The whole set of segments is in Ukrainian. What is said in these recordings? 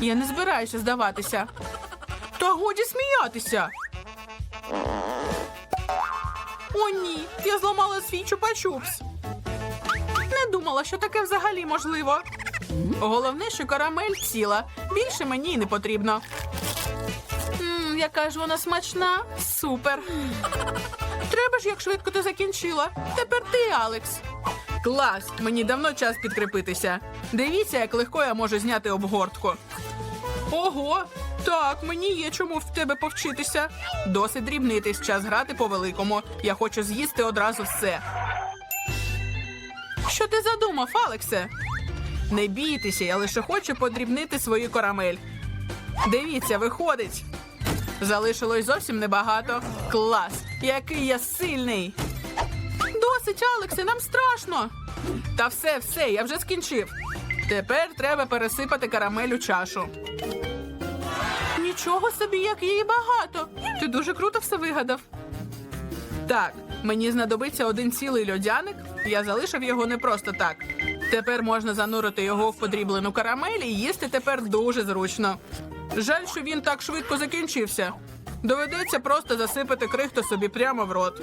Я не збираюся здаватися. Та годі сміятися. О, ні, я зламала свій чупа-чупс. Не думала, що таке взагалі можливо. Головне, що карамель ціла. Більше мені й не потрібно. Мм, яка ж вона смачна. Супер. Треба ж, як швидко ти закінчила. Тепер ти, Алекс. Клас! Мені давно час підкріпитися. Дивіться, як легко я можу зняти обгортку. Ого! Так, мені є чому в тебе повчитися. Досить дрібнитись, час грати по великому. Я хочу з'їсти одразу все. Що ти задумав, Алексе? Не бійтеся, я лише хочу подрібнити свою карамель. Дивіться, виходить. Залишилось зовсім небагато. Клас! Який я сильний! Досить, Алексе, нам страшно. Та все, все, я вже скінчив. Тепер треба пересипати карамель у чашу. Нічого собі, як її багато. Ти дуже круто все вигадав. Так, мені знадобиться один цілий льодяник. Я залишив його не просто так. Тепер можна занурити його в подріблену карамель і їсти тепер дуже зручно. Жаль, що він так швидко закінчився. Доведеться просто засипати крихту собі прямо в рот.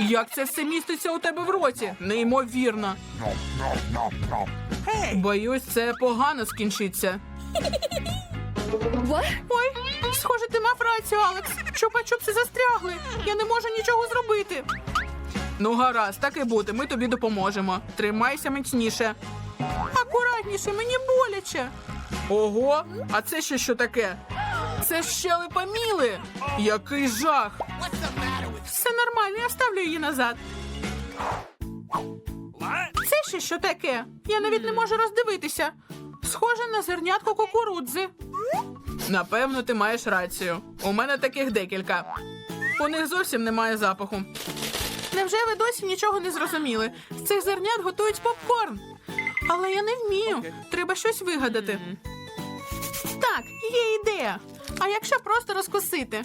Як це все міститься у тебе в роті? Неймовірно. Боюсь, це погано скінчиться. Ой, схоже, ти мав рацію, Алекс. Чупа-чупси застрягли. Я не можу нічого зробити. Ну, гаразд, так і бути, ми тобі допоможемо. Тримайся міцніше. Акуратніше, мені боляче. Ого, а це ще що таке? Це ж щелепа Міли. Який жах. Все нормально, я вставлю її назад. Це ще що таке? Я навіть не можу роздивитися. Схоже на зернятко кукурудзи. Напевно, ти маєш рацію. У мене таких декілька. У них зовсім немає запаху. Невже ви досі нічого не зрозуміли? З цих зернят готують попкорн. Але я не вмію. Треба щось вигадати. Так, є ідея. А якщо просто розкусити?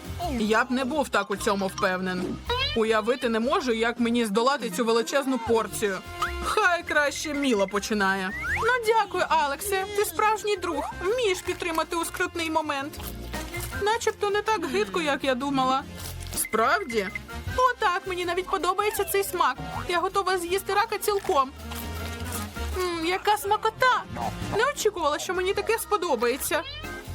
Я б не був так у цьому впевнений. Уявити не можу, як мені здолати цю величезну порцію. Хай краще Міла починає. Ну дякую, Алексе. Ти справжній друг. Вмієш підтримати у скрутний момент. Начебто не так гидко, як я думала. Справді? О, так, мені навіть подобається цей смак. Я готова з'їсти рака цілком. М, яка смакота! Не очікувала, що мені таке сподобається.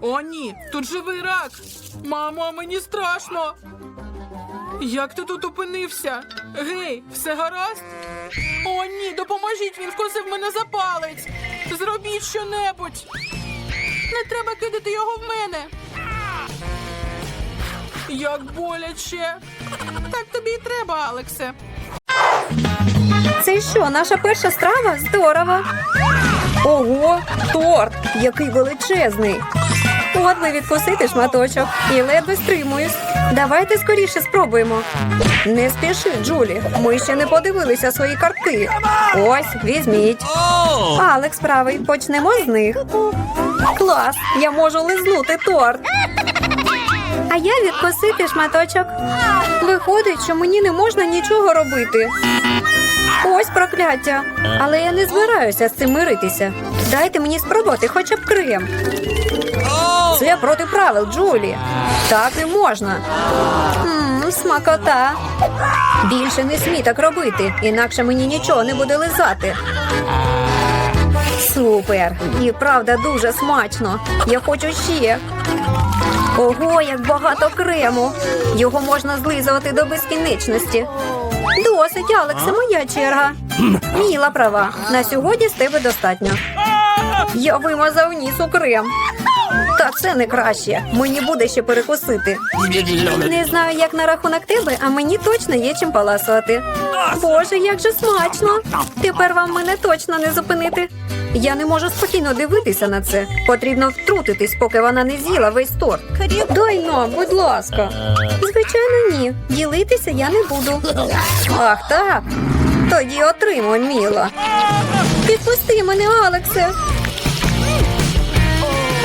О, ні, тут живий рак. Мамо, мені страшно. Як ти тут опинився? Гей, все гаразд? О, ні, допоможіть, він вкусив мене за палець. Зробіть щонебудь. Не треба кидати його в мене. Як боляче. Так тобі і треба, Алексе. Це що, наша перша страва? Здорово. Ого, торт, який величезний. Би відкусити шматочок і ледве стримуюсь. Давайте скоріше спробуємо. Не спіши, Джулі. Ми ще не подивилися свої картки. Ось, візьміть. Алекс правий, почнемо з них. Клас, я можу лизнути торт. А я відкусити шматочок. Виходить, що мені не можна нічого робити. Ось прокляття. Але я не збираюся з цим миритися. Дайте мені спробувати хоча б крем. Це проти правил, Джулі. Так не можна. Мм, смакота. Більше не смій так робити, інакше мені нічого не буде лизати. Супер! І правда дуже смачно. Я хочу ще. Ого, як багато крему. Його можна злизувати до безкінечності. Досить, Алексе, моя черга. Міла права. На сьогодні з тебе достатньо. Я вимазав ніс у крем. Та це не краще. Мені буде ще перекусити. Не знаю, як на рахунок тебе, а мені точно є чим паласувати. Боже, як же смачно! Тепер вам мене точно не зупинити. Я не можу спокійно дивитися на це. Потрібно втрутитись, поки вона не з'їла весь торт. Дай нам, будь ласка. Звичайно, ні. Ділитися я не буду. Ах, так. Тоді отримуй, Міла. Підпусти мене, Алексе.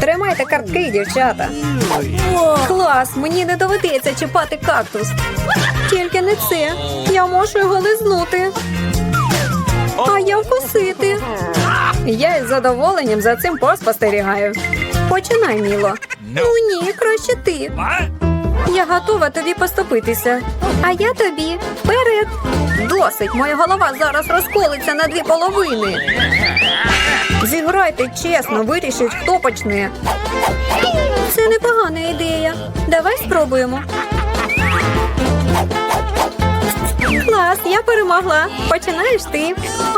Тримайте картки, дівчата. Клас, мені не доведеться чіпати кактус. Тільки не це. Я можу його лизнути. А я вкусити. Я із задоволенням за цим поспостерігаю. Починай, Міло. Ну ні, краще ти. Я готова тобі поступитися. А я тобі вперед. Досить, моя голова зараз розколиться на дві половини. Зіграйте чесно, вирішіть, хто почне. Це непогана ідея. Давай спробуємо. Клас, я перемогла. Починаєш ти.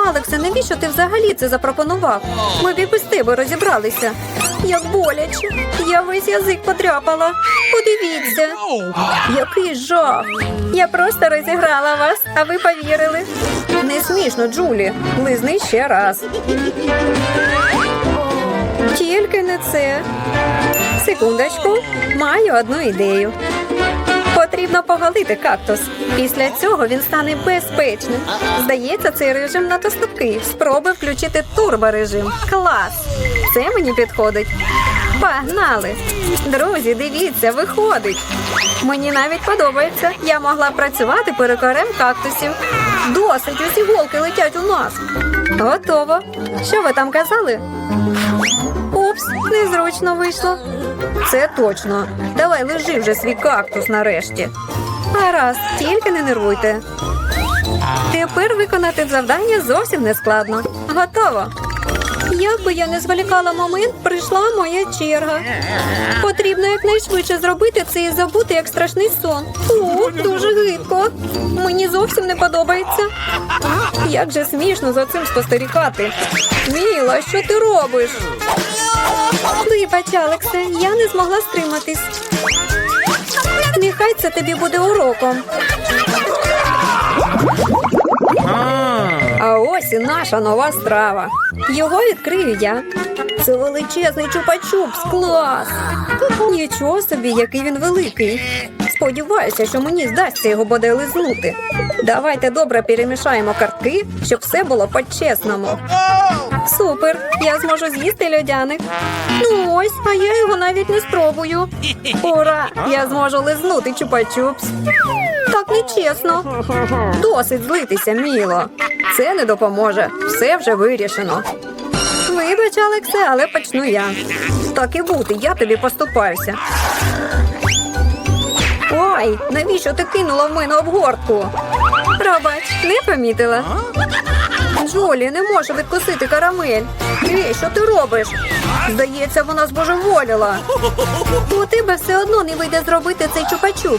Алексе, навіщо ти взагалі це запропонував? Ми б і без тебе розібралися. Як боляче. Я весь язик подряпала. Подивіться. Який жах. Я просто розіграла вас, а ви повірили. Не смішно, Джулі. Лизни ще раз. Тільки не це. Секундочку, маю одну ідею. Потрібно поголити кактус. Після цього він стане безпечним. Здається, цей режим надто слабкий. Спробуй включити турборежим. Клас! Це мені підходить. Погнали! Друзі, дивіться, виходить. Мені навіть подобається. Я могла працювати перекорем кактусів. Досить, усі голки летять у нас. Готово. Що ви там казали? Упс, незручно вийшло. Це точно. Давай лежи вже свій кактус нарешті. Гаразд, тільки не нервуйте. Тепер виконати завдання зовсім не складно. Готово. Як би я не зволікала момент, прийшла моя черга. Потрібно якнайшвидше зробити це і забути як страшний сон. О, дуже гидко. Мені зовсім не подобається. Як же смішно за цим спостерігати. Міла, що ти робиш? Вибач, Алексе, я не змогла стриматись. Нехай це тобі буде уроком. А ось і наша нова страва. Його відкрию я. Це величезний чупа-чупс, клас! Нічого собі, який він великий. Сподіваюся, що мені здасться його буде лизнути. Давайте добре перемішаємо картки, щоб все було по-чесному. Супер! Я зможу з'їсти льодяник. Ну ось, а я його навіть не спробую. Ура! Я зможу лизнути чупа-чупс. Так нечесно. Досить злитися, Міло. Це не допоможе. Все вже вирішено. Вибач, Алексе, але почну я. Так і бути, я тобі поступаюся. Ой, навіщо ти кинула в мене обгортку? Пробач, не помітила. Джолі, не можу відкусити карамель. Ей, що ти робиш? Здається, вона збожеволіла. У тебе все одно не вийде зробити цей чупа-чупс.